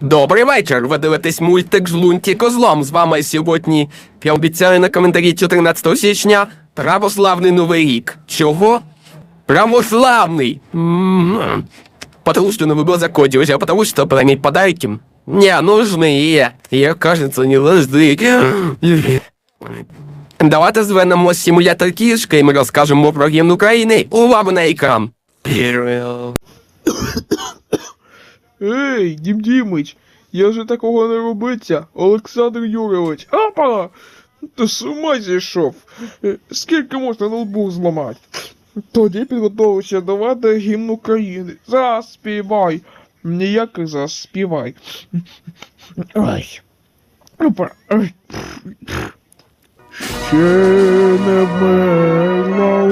Добрий вечір. Ви дивитесь мультик Жлунті козлом. З вами сьогодні. Я обіцяю на коментарі 14 січня. Православний новий рік. Чого? Православный! М, Потому что Новый год закончился, а потому что подарить подарки не нужны. Я, кажется, не нужны. Давайте звернемо симулятор кішки і ми розкажемо про гімн України. Увагу на екран. Ей, Дім Дімич, я вже такого не робиться, Олександр Юрійович. Апа! Ти з ума зійшов. Е, Скільки можна ноутбук зламати? Тоді підготовився до влади гімн України. Заспівай. Ніяких заспівай. Ай. Опа. Ще не вмерла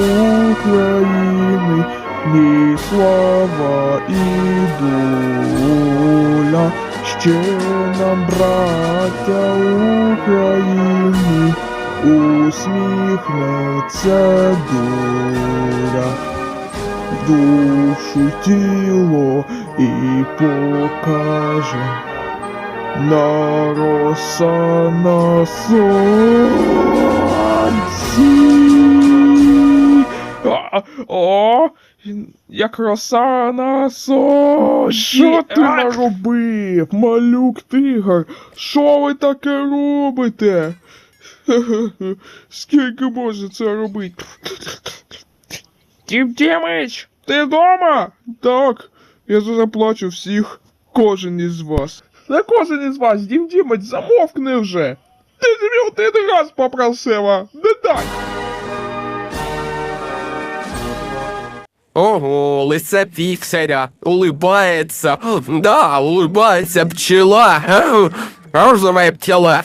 України, ні слава і доля, ще нам, браття України, усміхнеться доля, душу тіло і покаже. На роса на сонці. О, як роса на сонці. Що ти наробив, малюк тигр? Що ви таке робите? Скільки може це робити? Тім Тімич, ти вдома? Так, я заплачу всіх, кожен із вас. Не кожен із вас, Дім Дімець, замовкни вже. Ти тобі один раз попросила, не дай. Ого, лице пікселя, улыбается. Да, улыбается пчела. Розовая пчела.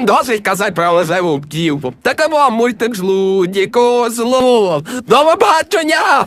Досить казати про лежеву птівку. вам мультик жлуді злов. До побачення!